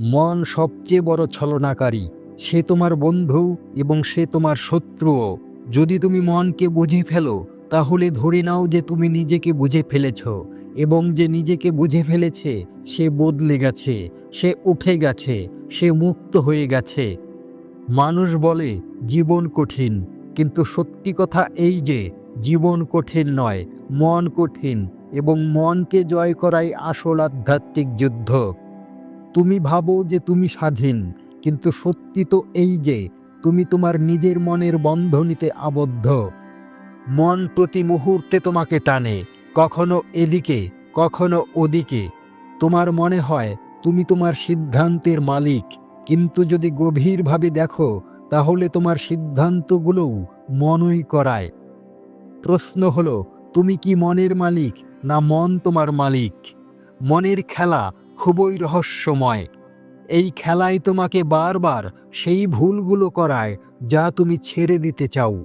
মন সবচেয়ে বড় ছলনাকারী। সে তোমার বন্ধু এবং সে তোমার শত্রুও। যদি তুমি মনকে বুঝে ফেলো, তাহলে ধরে নাও যে তুমি নিজেকে বুঝে ফেলেছ। এবং যে নিজেকে বুঝে ফেলেছে, সে বদলে গেছে, সে উঠে গেছে, সে মুক্ত হয়ে গেছে। মানুষ বলে, জীবন কঠিন। কিন্তু সত্যি কথা এই যে, জীবন কঠিন নয়, মন কঠিন। এবং মনকে জয় করাই আসল আধ্যাত্মিক যুদ্ধ। তুমি ভাবো যে তুমি স্বাধীন, কিন্তু সত্যি তো এই যে তুমি তোমার নিজের মনের বন্ধনীতে আবদ্ধ। মন প্রতি মুহূর্তে তোমাকে টানে, কখনো এদিকে, কখনো ওদিকে। তোমার মনে হয় তুমি তোমার সিদ্ধান্তের মালিক, কিন্তু যদি গভীরভাবে দেখো, তাহলে তোমার সিদ্ধান্তগুলোও মনই করায়। প্রশ্ন হলো, তুমি কি মনের মালিক না মন তোমার মালিক? মনের খেলা খুবই রহস্যময়। এই খেলায় তোমাকে বারবার সেই ভুলগুলো করায় যা তুমি ছেড়ে দিতে চাও।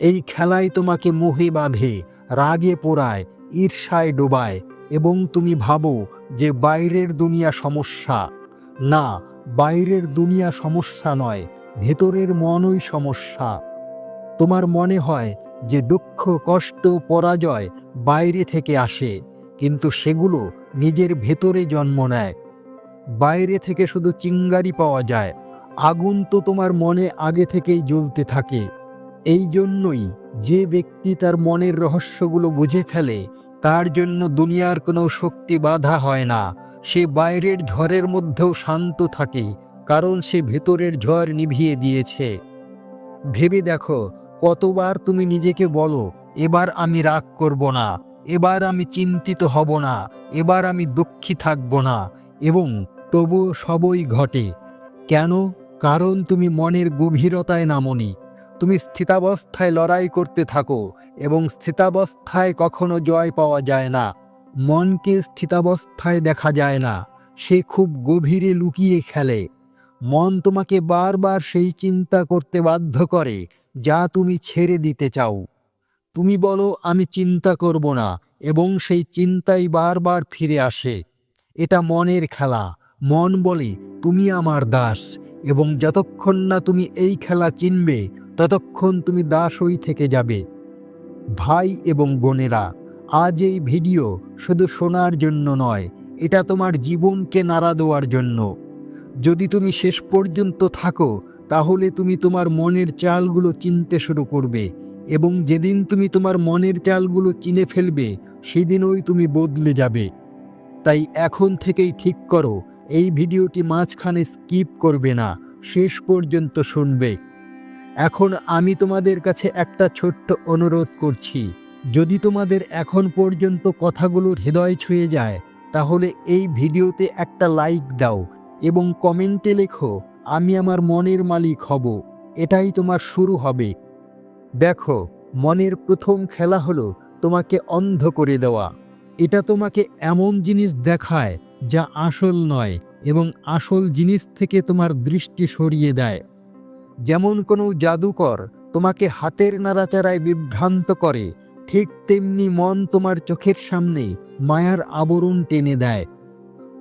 এই খেলায় তোমাকে মোহে বাঁধে, রাগে পোড়ায়, ঈর্ষায় ডোবায় এবং তুমি ভাবো যে বাইরের দুনিয়া সমস্যা। না, বাইরের দুনিয়া সমস্যা নয়, ভেতরের মনই সমস্যা। তোমার মনে হয় যে দুঃখ, কষ্ট, পরাজয় বাইরে থেকে আসে, কিন্তু সেগুলো নিজের ভেতরে জন্ম নেয়। বাইরে থেকে শুধু চিঙ্গারি পাওয়া যায়। আগুন তো তোমার মনে আগে থেকেই জ্বলতে থাকে। এই জন্যই যে ব্যক্তি তার মনের রহস্যগুলো বুঝে ফেলে, তার জন্য দুনিয়ার কোনো শক্তি বাধা হয় না। সে বাইরের ঝড়ের মধ্যেও শান্ত থাকে, কারণ সে ভেতরের ঝড় নিভিয়ে দিয়েছে। ভেবে দেখো, কতবার তুমি নিজেকে বলো, এবার আমি রাগ করব না। এবার আমি চিন্তিত হব না, এবার আমি দুঃখী থাকব না, এবং তবু সবই ঘটে। কেন? কারণ তুমি মনের গভীরতায় নামনি। তুমি স্থিতাবস্থায় লড়াই করতে থাকো, এবং স্থিতাবস্থায় কখনো জয় পাওয়া যায় না। মনকে স্থিতাবস্থায় দেখা যায় না, সে খুব গভীরে লুকিয়ে খেলে। মন তোমাকে বারবার সেই চিন্তা করতে বাধ্য করে, যা তুমি ছেড়ে দিতে চাও। তুমি বলো, আমি চিন্তা করব না, এবং সেই চিন্তাই বারবার ফিরে আসে। এটা মনের খেলা। মন বলে, তুমি আমার দাস, এবং যতক্ষণ না তুমি এই খেলা চিনবে, ততক্ষণ তুমি দাস দাসই থেকে যাবে। ভাই এবং বোনেরা, আজ এই ভিডিও শুধু শোনার জন্য নয়, এটা তোমার জীবনকে নাড়া দেওয়ার জন্য। যদি তুমি শেষ পর্যন্ত থাকো, তাহলে তুমি তোমার মনের চালগুলো চিনতে শুরু করবে। এবং যেদিন তুমি তোমার মনের চালগুলো চিনে ফেলবে, সেদিনই তুমি বদলে যাবে। তাই এখন থেকেই ঠিক করো, এই ভিডিওটি মাঝখানে স্কিপ করবে না, শেষ পর্যন্ত শুনবে। এখন আমি তোমাদের কাছে একটা ছোট্ট অনুরোধ করছি, যদি তোমাদের এখন পর্যন্ত কথাগুলোর হৃদয় ছুঁয়ে যায়, তাহলে এই ভিডিওতে একটা লাইক দাও এবং কমেন্টে লেখো, আমি আমার মনের মালিক হব। এটাই তোমার শুরু হবে। দেখো, মনের প্রথম খেলা হলো তোমাকে অন্ধ করে দেওয়া। এটা তোমাকে এমন জিনিস দেখায় যা আসল নয় এবং আসল জিনিস থেকে তোমার দৃষ্টি সরিয়ে দেয়। যেমন কোনো জাদুকর তোমাকে হাতের নাড়াচাড়ায় বিভ্রান্ত করে, ঠিক তেমনি মন তোমার চোখের সামনে মায়ার আবরণ টেনে দেয়।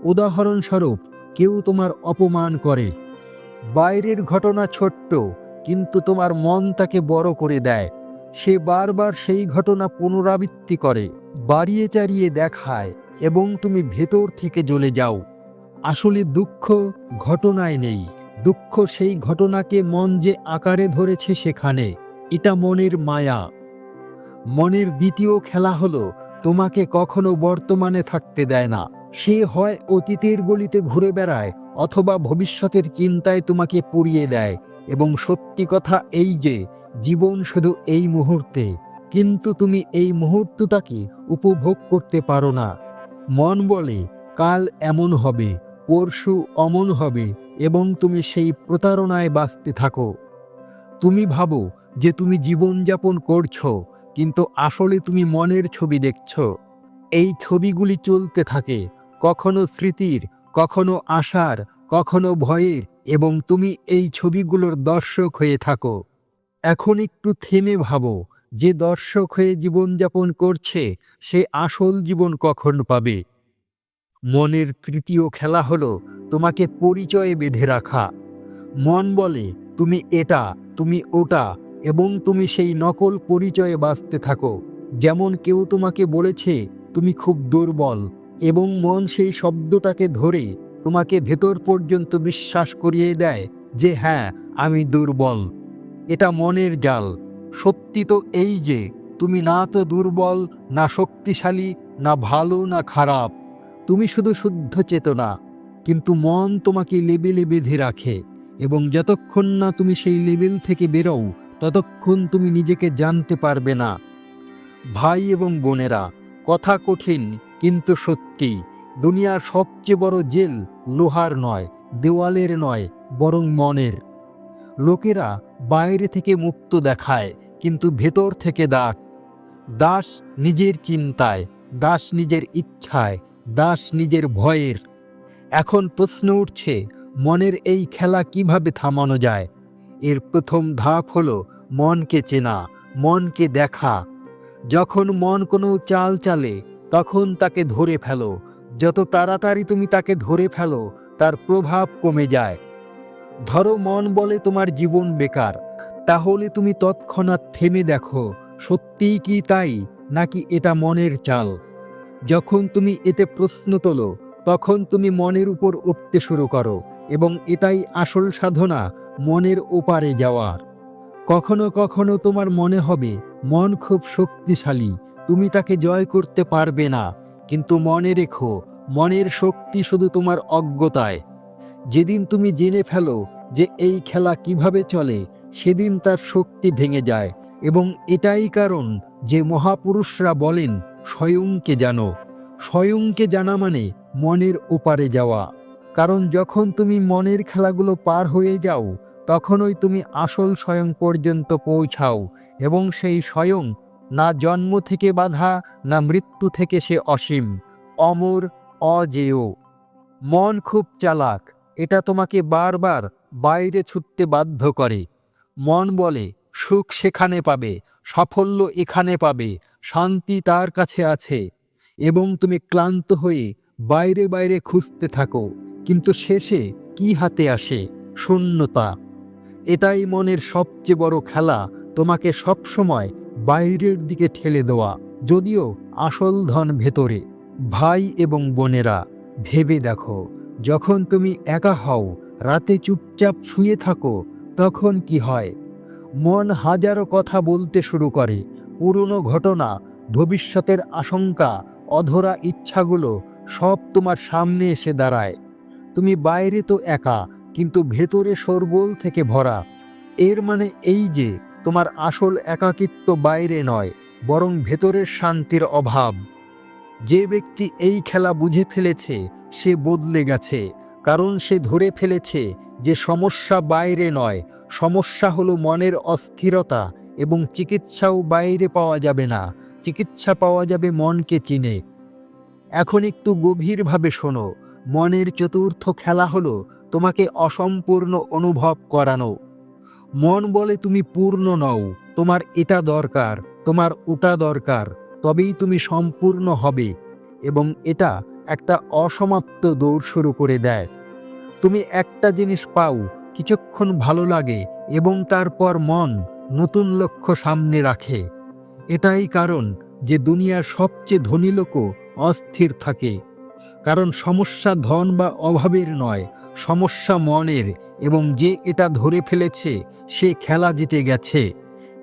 উদাহরণস্বরূপ, কেউ তোমার অপমান করে। বাইরের ঘটনা ছোট্ট কিন্তু তোমার মন তাকে বড় করে দেয়। সে বারবার সেই ঘটনা পুনরাবৃত্তি করে, বাড়িয়ে চাড়িয়ে দেখায় এবং তুমি ভেতর থেকে জ্বলে যাও। আসলে দুঃখ ঘটনায় নেই। দুঃখ সেই ঘটনাকে মন যে আকারে ধরেছে সেখানে, এটা মনের মায়া। মনের দ্বিতীয় খেলা হলো, তোমাকে কখনো বর্তমানে থাকতে দেয় না। সে হয় অতীতের গলিতে ঘুরে বেড়ায় অথবা ভবিষ্যতের চিন্তায় তোমাকে পুড়িয়ে দেয়। এবং সত্যি কথা এই যে, জীবন শুধু এই মুহূর্তে, কিন্তু তুমি এই মুহূর্তটাকে উপভোগ করতে পারো না। মন বলে, কাল এমন হবে, পরশু অমন হবে, এবং তুমি সেই প্রতারণায় বাঁচতে থাকো। তুমি ভাবো যে তুমি জীবনযাপন করছ, কিন্তু আসলে তুমি মনের ছবি দেখছ। এই ছবিগুলি চলতে থাকে, কখনো স্মৃতির, কখনো আশার, কখনো ভয়ের এবং তুমি এই ছবিগুলোর দর্শক হয়ে থাকো। এখন একটু থেমে ভাবো, যে দর্শক হয়ে জীবনযাপন করছে, সে আসল জীবন কখন পাবে? মনের তৃতীয় খেলা হলো তোমাকে পরিচয়ে বেঁধে রাখা। মন বলে, তুমি এটা, তুমি ওটা, এবং তুমি সেই নকল পরিচয়ে বাঁচতে থাকো। যেমন কেউ তোমাকে বলেছে, তুমি খুব দুর্বল, এবং মন সেই শব্দটাকে ধরে তোমাকে ভেতর পর্যন্ত বিশ্বাস করিয়ে দেয় যে হ্যাঁ আমি দুর্বল। এটা মনের জাল। সত্যি তো এই যে, তুমি না তো দুর্বল, না শক্তিশালী, না ভালো, না খারাপ। তুমি শুধু শুদ্ধ চেতনা। কিন্তু মন তোমাকে লেবেলে বেঁধে রাখে এবং যতক্ষণ না তুমি সেই লেবেল থেকে বেরোও, ততক্ষণ তুমি নিজেকে জানতে পারবে না। ভাই এবং বোনেরা, কথা কঠিন, কিন্তু সত্যি। দুনিয়ার সবচেয়ে বড় জেল লোহার নয়, দেওয়ালের নয়, বরং মনের। লোকেরা বাইরে থেকে মুক্ত দেখায়, কিন্তু ভেতর থেকে দাস। দাস নিজের চিন্তায়, দাস নিজের ইচ্ছায়, দাস নিজের ভয়ের। এখন প্রশ্ন উঠছে, মনের এই খেলা কীভাবে থামানো যায়? এর প্রথম ধাপ হলো মনকে চেনা, মনকে দেখা। যখন মন কোনো চাল চালে, তখন তাকে ধরে ফেলো যত তাড়াতাড়ি তুমি তাকে ধরে ফেলো, তার প্রভাব কমে যায়। ধরো মন বলে তোমার জীবন বেকার, তাহলে তুমি তৎক্ষণাৎ থেমে দেখো, সত্যিই কি তাই, নাকি এটা মনের চাল? যখন তুমি এতে প্রশ্ন তোলো, তখন তুমি মনের উপর উঠতে শুরু করো, এবং এটাই আসল সাধনা, মনের ওপারে যাওয়ার কখনো কখনো তোমার মনে হবে, মন খুব শক্তিশালী, তুমি তাকে জয় করতে পারবে না। কিন্তু মনে রেখো, মনের শক্তি শুধু তোমার অজ্ঞতায়। যেদিন তুমি জেনে ফেলো যে এই খেলা কীভাবে চলে, সেদিন তার শক্তি ভেঙে যায় এবং এটাই কারণ যে মহাপুরুষরা বলেন, স্বয়ংকে জানো। স্বয়ংকে জানা মানে মনের ওপারে যাওয়া। কারণ যখন তুমি মনের খেলাগুলো পার হয়ে যাও, তখনই তুমি আসল স্বয়ং পর্যন্ত পৌঁছাও এবং সেই স্বয়ং না জন্ম থেকে বাধা, না মৃত্যু থেকে সে অসীম। অমর, অজেয়। মন খুব চালাক, এটা তোমাকে বারবার বাইরে ছুটতে বাধ্য করে। মন বলে, সুখ সেখানে পাবে, সাফল্য এখানে পাবে, শান্তি তার কাছে আছে। এবং তুমি ক্লান্ত হয়ে বাইরে বাইরে খুঁজতে থাকো, কিন্তু শেষে কি হাতে আসে? শূন্যতা। এটাই মনের সবচেয়ে বড় খেলা, তোমাকে সবসময় বাইরের দিকে ঠেলে দেওয়া, যদিও আসল ধন ভেতরে। ভাই এবং বোনেরা, ভেবে দেখো, যখন তুমি একা হও, রাতে চুপচাপ শুয়ে থাকো, তখন কি হয়? মন হাজারো কথা বলতে শুরু করে, পুরনো ঘটনা, ভবিষ্যতের আশঙ্কা, অধরা ইচ্ছাগুলো সব তোমার সামনে এসে দাঁড়ায়। তুমি বাইরে তো একা, কিন্তু ভেতরে শোরগোল থেকে ভরা। এর মানে এই যে তোমার আসল একাকিত্ব বাইরে নয়, বরং ভেতরের শান্তির অভাব। যে ব্যক্তি এই খেলা বুঝে ফেলেছে, সে বদলে গেছে, কারণ সে ধরে ফেলেছে যে সমস্যা বাইরে নয়, সমস্যা হলো মনের অস্থিরতা এবং চিকিৎসাও বাইরে পাওয়া যাবে না, চিকিৎসা পাওয়া যাবে মনকে চিনে। এখন একটু গভীরভাবে শোনো, মনের চতুর্থ খেলা হলো তোমাকে অসম্পূর্ণ অনুভব করানো। মন বলে তুমি পূর্ণ নও, তোমার এটা দরকার, তোমার ওটা দরকার, তবেই তুমি সম্পূর্ণ হবে এবং এটা একটা অসমাপ্ত দৌড় শুরু করে দেয়। তুমি একটা জিনিস পাও, কিছুক্ষণ ভালো লাগে এবং তারপর মন নতুন লক্ষ্য সামনে রাখে। এটাই কারণ যে দুনিয়ার সবচেয়ে ধনী লোকও অস্থির থাকে। কারণ সমস্যা ধন বা অভাবের নয়, সমস্যা মনের এবং যে এটা ধরে ফেলেছে, সে খেলা জিতে গেছে।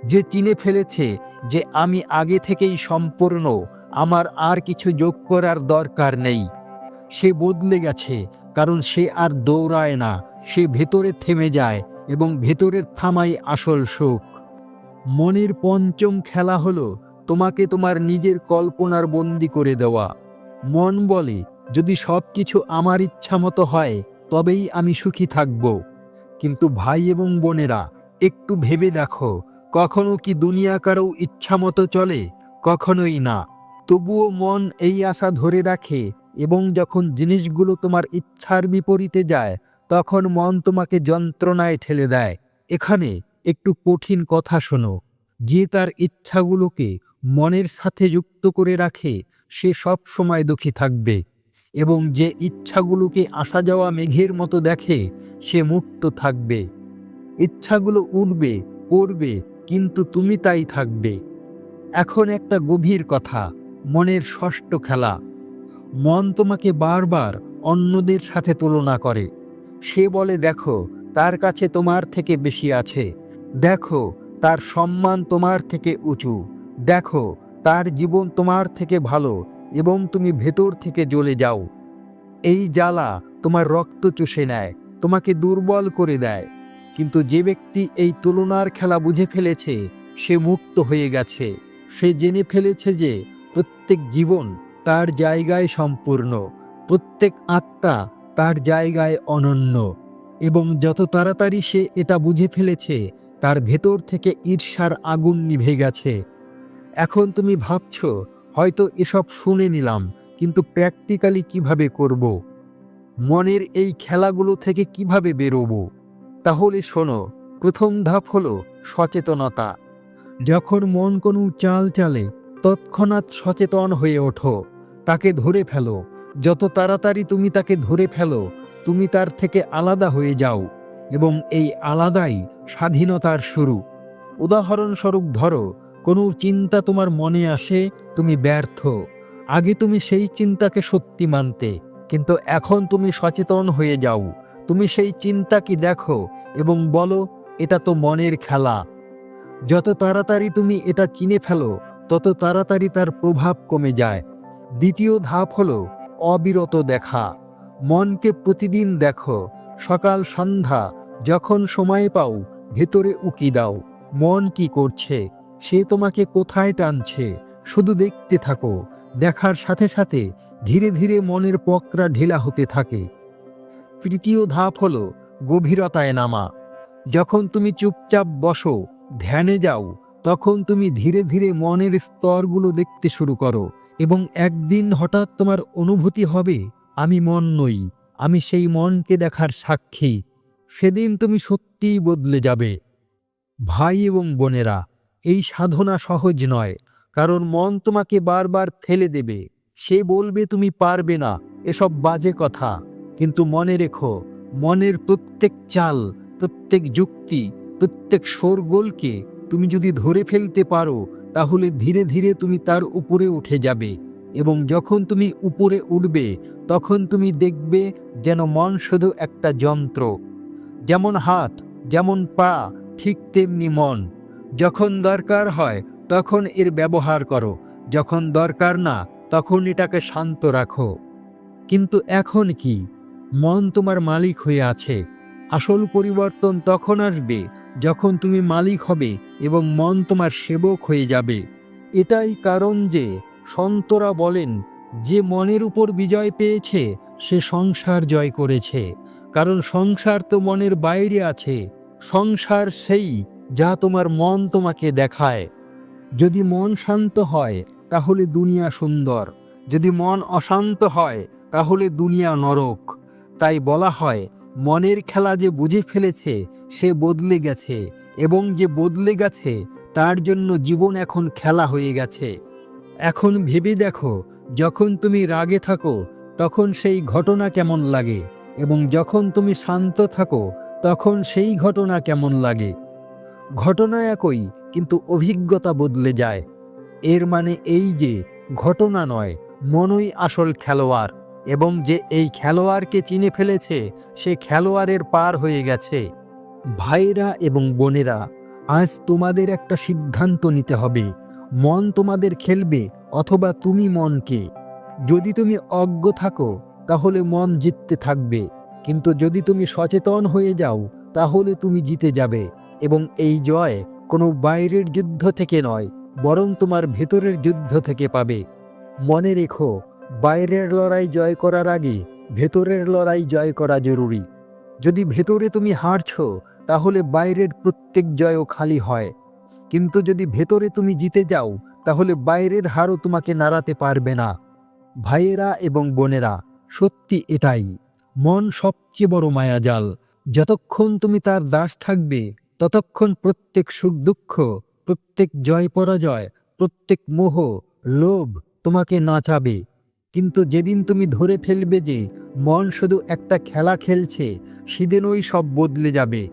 যে চিনে ফেলেছে যে আমি আগে থেকেই সম্পূর্ণ, আমার আর কিছু যোগ করার দরকার নেই। সে বদলে গেছে, কারণ সে আর দৌড়ায় না, সে ভেতরে থেমে যায় এবং ভেতরের থামাই আসল সুখ মনের পঞ্চম খেলা হলো তোমাকে তোমার নিজের কল্পনার বন্দি করে দেওয়া। মন বলে যদি সব কিছু আমার ইচ্ছা মতো হয়, তবেই আমি সুখী থাকব। কিন্তু ভাই এবং বোনেরা, একটু ভেবে দেখো, কখনো কি দুনিয়া কারও ইচ্ছা মতো চলে? কখনোই না। তবুও মন এই আশা ধরে রাখে এবং যখন জিনিসগুলো তোমার ইচ্ছার বিপরীতে যায়, তখন মন তোমাকে যন্ত্রণায় ঠেলে দেয়। এখানে একটু কঠিন কথা শোনো। যে তার ইচ্ছাগুলোকে মনের সাথে যুক্ত করে রাখে, সে সব সময় দুঃখী থাকবে। এবং যে ইচ্ছাগুলোকে আসা যাওয়া মেঘের মতো দেখে, সে মুক্ত থাকবে। ইচ্ছাগুলো উঠবে পড়বে কিন্তু তুমি তাই থাকবে। এখন একটা গভীর কথা, মনের ষষ্ঠ খেলা। মন তোমাকে বারবার অন্যদের সাথে তুলনা করে। সে বলে, দেখো, তার কাছে তোমার থেকে বেশি আছে। দেখো, তার সম্মান তোমার থেকে উঁচু। দেখো, তার জীবন তোমার থেকে ভালো। এবং তুমি ভেতর থেকে জ্বলে যাও। এই জ্বালা তোমার রক্ত চুষে নেয়, তোমাকে দুর্বল করে দেয়। কিন্তু যে ব্যক্তি এই তুলনার খেলা বুঝে ফেলেছে, সে মুক্ত হয়ে গেছে। সে জেনে ফেলেছে যে প্রত্যেক জীবন তার জায়গায় সম্পূর্ণ, প্রত্যেক আত্মা তার জায়গায় অনন্য। এবং যত তাড়াতাড়ি সে এটা বুঝে ফেলেছে, তার ভেতর থেকে ঈর্ষার আগুন নিভে গেছে। এখন তুমি ভাবছ হয়তো এসব শুনে নিলাম, কিন্তু প্র্যাকটিক্যালি কীভাবে করব। মনের এই খেলাগুলো থেকে কীভাবে বেরোবো? তাহলে শোনো, প্রথম ধাপ হলো সচেতনতা। যখন মন কোনো চাল চালে, তৎক্ষণাৎ সচেতন হয়ে ওঠো। তাকে ধরে ফেলো। যত তাড়াতাড়ি তুমি তাকে ধরে ফেলো, তুমি তার থেকে আলাদা হয়ে যাও এবং এই আলাদাই স্বাধীনতার শুরু। উদাহরণস্বরূপ ধরো কোনো চিন্তা তোমার মনে আসে, তুমি ব্যর্থ। আগে তুমি সেই চিন্তাকে সত্যি মানতে, কিন্তু এখন তুমি সচেতন হয়ে যাও। তুমি সেই চিন্তা কি দেখো এবং বলো, এটা তো মনের খেলা। যত তাড়াতাড়ি তুমি এটা চিনে ফেলো, তত তাড়াতাড়ি তার প্রভাব কমে যায়। দ্বিতীয় ধাপ হলো অবিরত দেখা। মনকে প্রতিদিন দেখো, সকাল সন্ধ্যা, যখন সময় পাও, ভেতরে উকি দাও। মন কি করছে? সে তোমাকে কোথায় টানছে? শুধু দেখতে থাকো। দেখার সাথে সাথে ধীরে ধীরে মনের পকরা ঢেলা হতে থাকে। তৃতীয় ধাপ হলো গভীরতায় নামা। যখন তুমি চুপচাপ বসো, ধ্যানে যাও, তখন তুমি ধীরে ধীরে মনের স্তরগুলো দেখতে শুরু করো এবং একদিন হঠাৎ তোমার অনুভূতি হবে, আমি মন নই, আমি সেই মনকে দেখার সাক্ষী। সেদিন তুমি সত্যিই বদলে যাবে। ভাই এবং বোনেরা এই সাধনা সহজ নয়, কারণ মন তোমাকে বারবার ফেলে দেবে। সে বলবে, তুমি পারবে না, এসব বাজে কথা। কিন্তু মনে রেখো, মনের প্রত্যেক চাল, প্রত্যেক যুক্তি, প্রত্যেক শোরগোলকে তুমি যদি ধরে ফেলতে পারো, তাহলে ধীরে ধীরে তুমি তার উপরে উঠে যাবে। এবং যখন তুমি উপরে উঠবে, তখন তুমি দেখবে যেন মন শুধু একটা যন্ত্র। যেমন হাত, যেমন পা, ঠিক তেমনি মন। যখন দরকার হয়, তখন এর ব্যবহার করো। যখন দরকার না, তখন এটাকে শান্ত রাখো। কিন্তু এখন কি? মন তোমার মালিক হয়ে আছে। আসল পরিবর্তন তখন আসবে, যখন তুমি মালিক হবে এবং মন তোমার সেবক হয়ে যাবে। এটাই কারণ যে সন্তরা বলেন, যে মনের উপর বিজয় পেয়েছে, সে সংসার জয় করেছে। কারণ সংসার তো মনের বাইরে আছে, সংসার সেই যা তোমার মন তোমাকে দেখায়। যদি মন শান্ত হয়, তাহলে দুনিয়া সুন্দর। যদি মন অশান্ত হয়, তাহলে দুনিয়া নরক। তাই বলা হয়, মনের খেলা যে বুঝে ফেলেছে, সে বদলে গেছে, এবং যে বদলে গেছে, তার জন্য জীবন এখন খেলা হয়ে গেছে। এখন ভেবে দেখো, যখন তুমি রাগে থাকো, তখন সেই ঘটনা কেমন লাগে, এবং যখন তুমি শান্ত থাকো, তখন সেই ঘটনা কেমন লাগে। ঘটনা একই, কিন্তু অভিজ্ঞতা বদলে যায়। এর মানে এই যে, ঘটনা নয়, মনই আসল খেলোয়াড়, এবং যে এই খেলোয়াড়কে চিনে ফেলেছে, সে খেলোয়াড়ের পার হয়ে গেছে। ভাইরা এবং বোনেরা, আজ তোমাদের একটা সিদ্ধান্ত নিতে হবে, মন তোমাদের খেলবে, অথবা তুমি মনকে যদি তুমি অজ্ঞ থাকো, তাহলে মন জিততে থাকবে, কিন্তু যদি তুমি সচেতন হয়ে যাও, তাহলে তুমি জিতে যাবে। এবং এই জয় কোনো বাইরের যুদ্ধ থেকে নয়, বরং তোমার ভেতরের যুদ্ধ থেকে পাবে। মনে রেখো, বাইরের লড়াই জয় করার আগে ভেতরের লড়াই জয় করা জরুরি। যদি ভেতরে তুমি হারছ, তাহলে বাইরের প্রত্যেক জয়ও খালি হয়। কিন্তু যদি ভেতরে তুমি জিতে যাও, তাহলে বাইরের হারও তোমাকে নাড়াতে পারবে না। ভাইয়েরা এবং বোনেরা, সত্যি এটাই। মন সবচেয়ে বড় মায়াজাল। যতক্ষণ তুমি তার দাস থাকবে ততক্ষণ প্রত্যেক সুখ দুঃখ, প্রত্যেক জয় পরাজয়, প্রত্যেক মোহ, লোভ তোমাকে নাচাবে। কিন্তু যেদিন তুমি ধরে ফেলবে যে মন শুধু একটা খেলা খেলছে সেদিনই সব বদলে যাবে।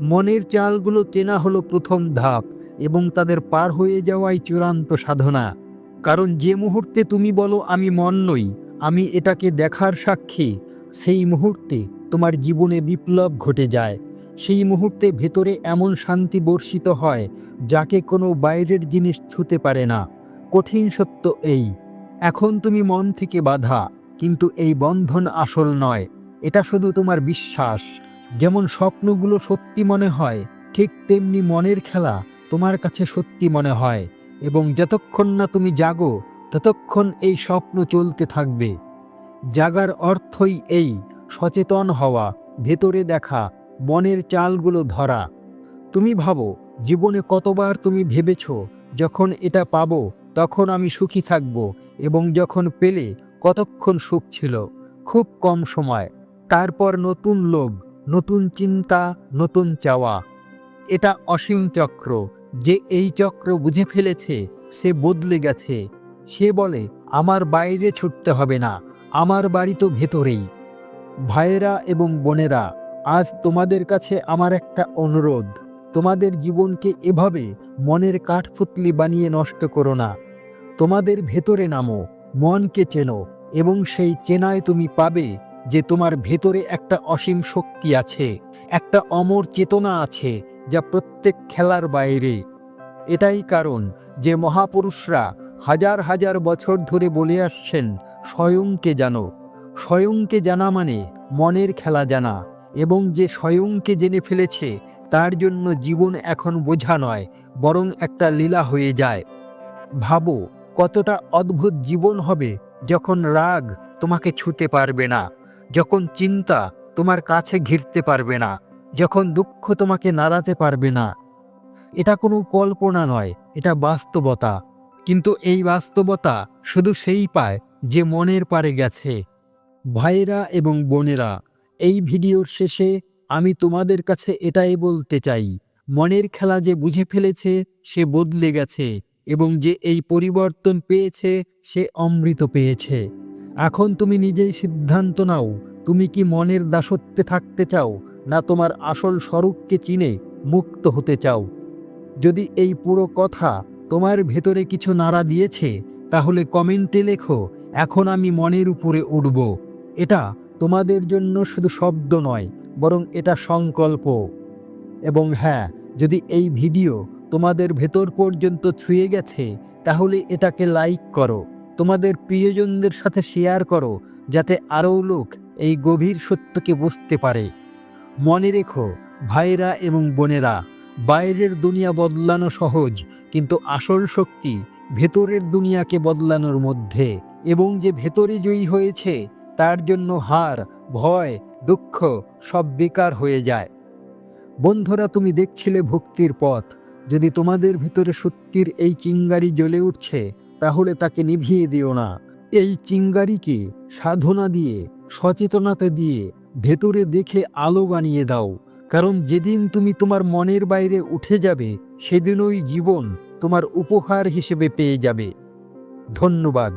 মনের চালগুলো চেনা হলো প্রথম ধাপ এবং তাদের পার হয়ে যাওয়াই চূড়ান্ত সাধনা। কারণ যে মুহূর্তে তুমি বলো, আমি মন নই, আমি এটাকে দেখার সাক্ষী, সেই মুহূর্তে তোমার জীবনে বিপ্লব ঘটে যায়। সেই মুহূর্তে ভেতরে এমন শান্তি বর্ষিত হয়, যাকে কোনো বাইরের জিনিস ছুতে পারে না। কঠিন সত্য এই। এখন তুমি মন থেকে বাধা, কিন্তু এই বন্ধন আসল নয়। এটা শুধু তোমার বিশ্বাস। যেমন স্বপ্নগুলো সত্যি মনে হয়, ঠিক তেমনি মনের খেলা তোমার কাছে সত্যি মনে হয়। এবং যতক্ষণ না তুমি জাগো, ততক্ষণ এই স্বপ্ন চলতে থাকবে। জাগার অর্থই এই, সচেতন হওয়া, ভেতরে দেখা মনের চালগুলো ধরা। তুমি ভাবো, জীবনে কতবার তুমি ভেবেছ, যখন এটা পাবো, তখন আমি সুখী থাকব এবং যখন পেলে, কতক্ষণ সুখ ছিল। খুব কম সময়। তারপর নতুন লোভ, নতুন চিন্তা, নতুন চাওয়া। এটা অসীম চক্র। যে এই চক্র বুঝে ফেলেছে, সে বদলে গেছে। সে বলে, আমার বাইরে ছুটতে হবে না। আমার বাড়ি তো ভেতরেই। ভাইয়েরা এবং বোনেরা আজ তোমাদের কাছে আমার একটা অনুরোধ। তোমাদের জীবনকে এভাবে মনের কাঠপুতলি বানিয়ে নষ্ট করো না। তোমাদের ভেতরে নামো, মনকে চেনো এবং সেই চেনায় তুমি পাবে যে তোমার ভেতরে একটা অসীম শক্তি আছে, একটা অমর চেতনা আছে যা প্রত্যেক খেলার বাইরে। এটাই কারণ যে মহাপুরুষরা হাজার হাজার বছর ধরে বলে আসছেন, স্বয়ংকে জানো। স্বয়ংকে জানা মানে মনের খেলা জানা। এবং যে স্বয়ংকে জেনে ফেলেছে, তার জন্য জীবন এখন বোঝা নয়, বরং একটা লীলা হয়ে যায়। ভাবো, কতটা অদ্ভুত জীবন হবে যখন রাগ তোমাকে ছুতে পারবে না, যখন চিন্তা তোমার কাছে ঘিরতে পারবে না, যখন দুঃখ তোমাকে নাড়াতে পারবে না। এটা কোনো কল্পনা নয়, এটা বাস্তবতা। কিন্তু এই বাস্তবতা শুধু সেই পায় যে মনের পারে গেছে। ভাইয়েরা এবং বোনেরা এই ভিডিওর শেষে আমি তোমাদের কাছে এটাই বলতে চাই। মনের খেলা যে বুঝে ফেলেছে, সে বদলে গেছে এবং যে এই পরিবর্তন পেয়েছে, সে অমৃত পেয়েছে। এখন তুমি নিজেই সিদ্ধান্ত নাও, তুমি কি মনের দাসত্বে থাকতে চাও, না তোমার আসল স্বরূপকে চিনে মুক্ত হতে চাও। যদি এই পুরো কথা তোমার ভেতরে কিছু নাড়া দিয়েছে, তাহলে কমেন্টে লেখো, এখন আমি মনের উপরে উঠব। এটা তোমাদের জন্য শুধু শব্দ নয়, বরং এটা সংকল্প। এবং হ্যাঁ যদি এই ভিডিও তোমাদের ভেতর পর্যন্ত ছুঁয়ে গেছে, তাহলে এটাকে লাইক করো, তোমাদের প্রিয়জনদের সাথে শেয়ার করো, যাতে আরও লোক এই গভীর সত্যকে বুঝতে পারে। মনে রেখো ভাইরা এবং বোনেরা, বাইরের দুনিয়া বদলানো সহজ, কিন্তু আসল শক্তি ভেতরের দুনিয়াকে বদলানোর মধ্যে। এবং যে ভেতরে জয়ী হয়েছে তার জন্য হার, ভয়, দুঃখ সব বেকার হয়ে যায়। বন্ধুরা, তুমি দেখছিলে ভক্তির পথ। যদি তোমাদের ভিতরে সত্যির এই চিঙ্গারি জ্বলে উঠছে, তাহলে তাকে নিভিয়ে দিও না। এই চিঙ্গারিকে সাধনা দিয়ে, সচেতনতা দিয়ে ভেতরে দেখে আলো বানিয়ে দাও। কারণ যেদিন তুমি তোমার মনের বাইরে উঠে যাবে, সেদিনই জীবন তোমার উপহার হিসেবে পেয়ে যাবে। ধন্যবাদ।